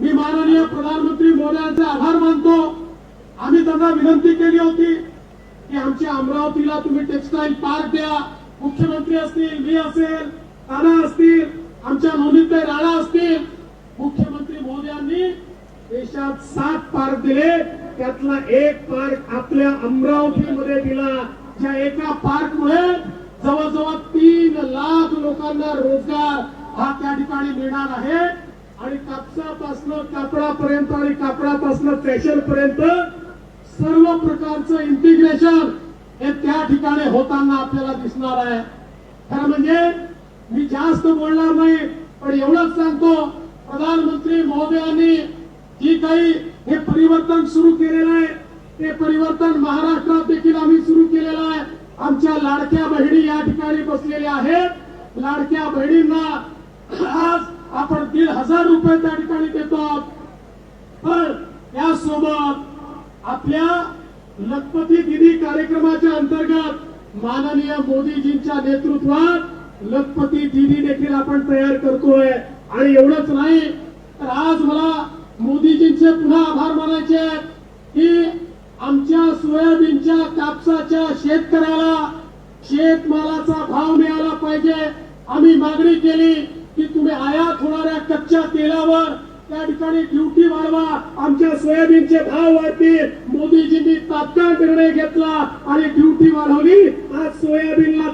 मी माननीय प्रधानमंत्री मोदी आभार मानतो. आम्ही त्यांना विनंती केली होती की आमच्या अमरावतीला तुम्ही टेक्सटाईल पार्क द्या. मुख्यमंत्री असतील मी असेल ताना असतील आमच्या नोंदीताई राणा असतील. मुख्यमंत्री मोदी देशात सात पार्क दिले. त्यातला एक पार्क आपल्या अमरावतीमध्ये दिला. ज्या एका पार्कमुळे जवळजवळ तीन लाख लोकांना रोजगार हा त्या ठिकाणी मिळणार आहे. आणि कापसापासनं कापडापर्यंत आणि कापडापासनं फॅशन पर्यंत सर्व प्रकारचं इंटिग्रेशन हे त्या ठिकाणी होताना आपल्याला दिसणार आहे. खरं म्हणजे मी जास्त बोलणार नाही पण एवढंच सांगतो प्रधानमंत्री महोदयांनी जी काही हे परिवर्तन सुरू केलेलं आहे ते परिवर्तन महाराष्ट्रात देखील आम्ही सुरू केलेलं आहे. आमच्या लाडक्या बहिणी या ठिकाणी बसलेल्या आहेत. लाडक्या बहिणींना आज आपण दीड हजार रुपये त्या ठिकाणी देतो. पण यासोबत आपल्या लखपती दिदी कार्यक्रमाच्या अंतर्गत माननीय मोदीजींच्या नेतृत्वात लखपती दिदी देखील आपण तयार करतोय. आणि एवढंच नाही तर आज मला मोदीजींचे पुन्हा आभार मानायचे आहेत की आमच्या सोयाबीनच्या कापसाच्या शेतकऱ्याला शेतमालाचा भाव मिळाला पाहिजे. आम्ही मागणी केली की तुम्ही आयात होणाऱ्या कच्च्या तेलावर त्या ठिकाणी ड्युटी वाढवा आमच्या सोयाबीनचे भाव वाढतील. मोदीजींनी तात्काळ निर्णय घेतला आणि ड्युटी वाढवली. आज सोयाबीनला